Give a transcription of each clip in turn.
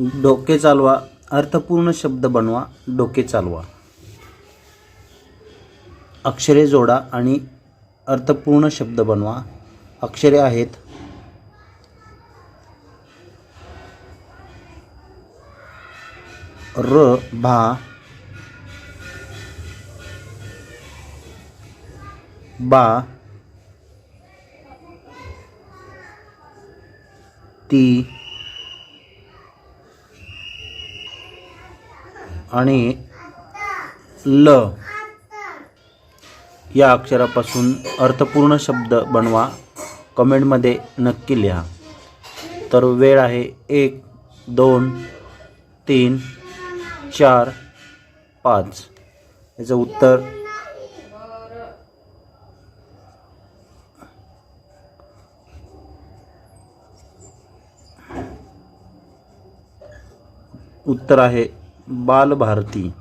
डोके चालवा. अर्थपूर्ण शब्द बनवा डोके चालवा. अक्षरे जोडा आणि अर्थपूर्ण शब्द बनवा. अक्षरे आहेत. र भा. बा. ती. आणि ल या अक्षरापासून अर्थपूर्ण शब्द बनवा. कमेंटमध्ये नक्की लिहा. तर वेळ आहे एक दोन तीन चार पाच. याचं उत्तर उत्तर आहे बालभारती.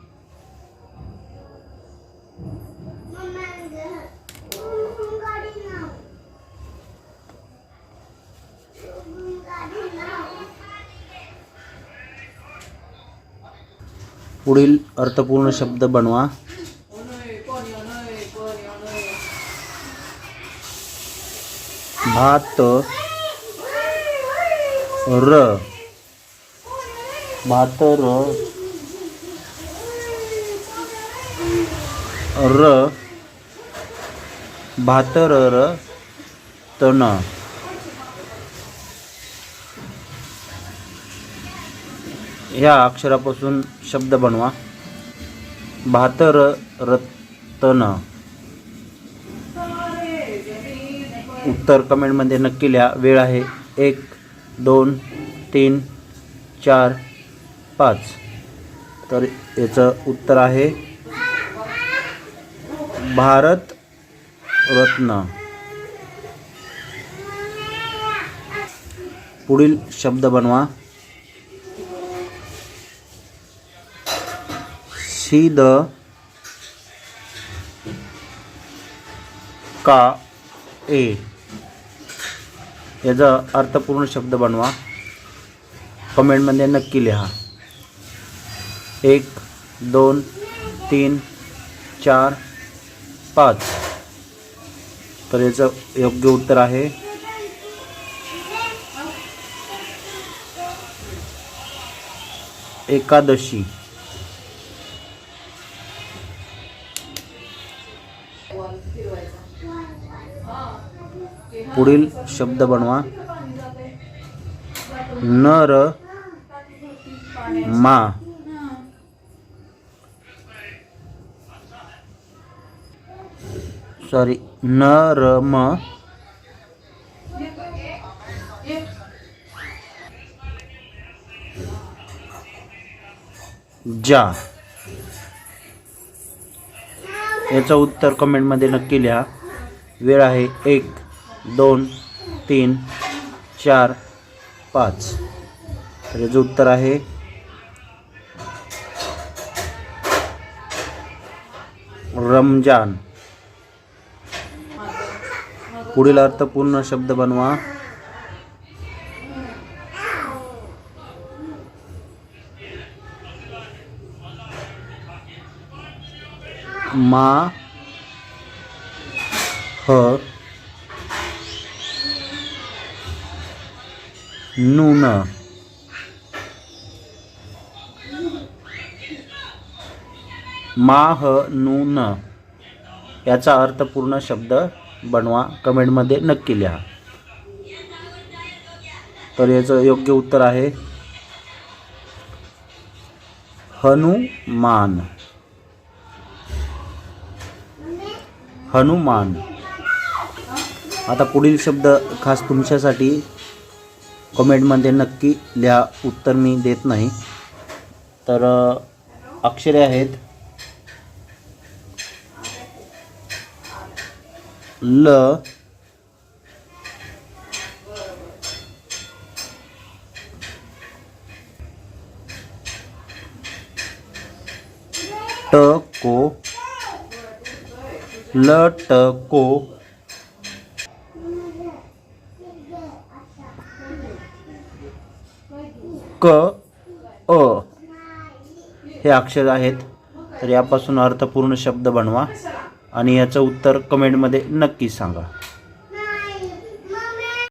पुढील अर्थपूर्ण शब्द बनवा. भात र. भात र. र भातर र र तण. ह्या अक्षरापासून शब्द बनवा. भातर रतन उत्तर कमेंटमध्ये नक्की लिहा. वेळ आहे एक दोन तीन चार पाच. तर याचं उत्तर आहे भारत रत्न. पुढील शब्द बनवा. शीद का ए. याचा अर्थपूर्ण शब्द बनवा. कमेंटमध्ये नक्की लिहा. एक दोन तीन चार पाच. तर याचं योग्य उत्तर आहे. एकादशी. पुढील शब्द बनवा. नर मा. सॉरी नरम जा. याचं उत्तर कमेंटमध्ये नक्की लिहा. वेळ आहे एक दोन तीन चार पाच. तर याचं उत्तर आहे रमजान. पुढील अर्थपूर्ण शब्द बनवा. मा ह नून. माह नून. याचा अर्थपूर्ण शब्द बनवा. कमेंटमध्ये नक्की लिहा. तर याचं योग्य उत्तर आहे हनुमान. हनुमान. आता पुढील शब्द खास तुमच्यासाठी कमेंटमध्ये नक्की लिहा. उत्तर मी देत नाही. तर अक्षरे आहेत. ल. ट को. ल ट को. क अ. हे अक्षर आहेत. तर यापासून अर्थपूर्ण शब्द बनवा. आणि याचं उत्तर कमेंटमध्ये नक्की सांगा.